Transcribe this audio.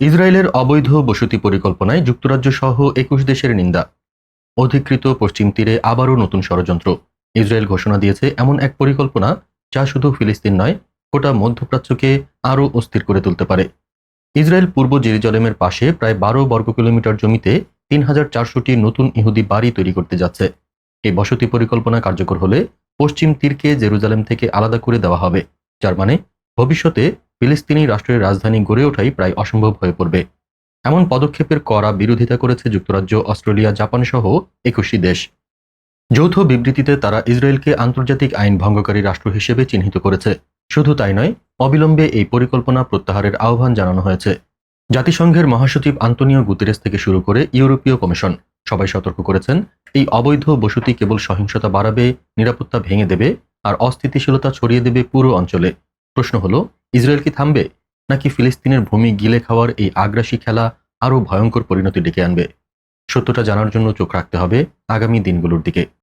ইসরায়েলের অবৈধ বসতি পরিকল্পনায় যুক্তরাজ্য সহ একুশ দেশের নিন্দা। অধিকৃত পশ্চিম তীরে আবারও নতুন ষড়যন্ত্র। ইসরায়েল ঘোষণা দিয়েছে, এমন এক পরিকল্পনা যা শুধু ফিলিস্তিন নয়, গোটা মধ্যপ্রাচ্যকে আরও অস্থির করে তুলতে পারে। ইসরায়েল পূর্ব জেরুজালেমের পাশে প্রায় বারো বর্গ কিলোমিটার জমিতে তিন হাজার চারশোটি নতুন ইহুদি বাড়ি তৈরি করতে যাচ্ছে। এই বসতি পরিকল্পনা কার্যকর হলে পশ্চিম তীরকে জেরুজালেম থেকে আলাদা করে দেওয়া হবে, যার মানে ভবিষ্যতে ফিলিস্তিনি রাষ্ট্রের রাজধানী গড়ে ওঠাই প্রায় অসম্ভব হয়ে পড়বে। এমন পদক্ষেপের কড়া বিরোধিতা করেছে যুক্তরাজ্য, অস্ট্রেলিয়া জাপান সহ একুশটি দেশ। যৌথ বিবৃতিতে তারা ইসরায়েলকে আন্তর্জাতিক আইন ভঙ্গকারী রাষ্ট্র হিসেবে চিহ্নিত করেছে। শুধু তাই নয়, অবিলম্বে এই পরিকল্পনা প্রত্যাহারের আহ্বান জানানো হয়েছে। জাতিসংঘের মহাসচিব আন্তোনিও গুতেরেস থেকে শুরু করে ইউরোপীয় কমিশন সবাই সতর্ক করেছেন, এই অবৈধ বসতি কেবল সহিংসতা বাড়াবে, নিরাপত্তা ভেঙে দেবে, আর অস্থিতিশীলতা ছড়িয়ে দেবে পুরো অঞ্চলে। প্রশ্ন হলো, ইসরায়েল কি থামবে? নাকি ফিলিস্তিনের ভূমি গিলে খাওয়ার এই আগ্রাসী খেলা আরও ভয়ঙ্কর পরিণতি ডেকে আনবে? সত্যটা জানার জন্য চোখ রাখতে হবে আগামী দিনগুলোর দিকে।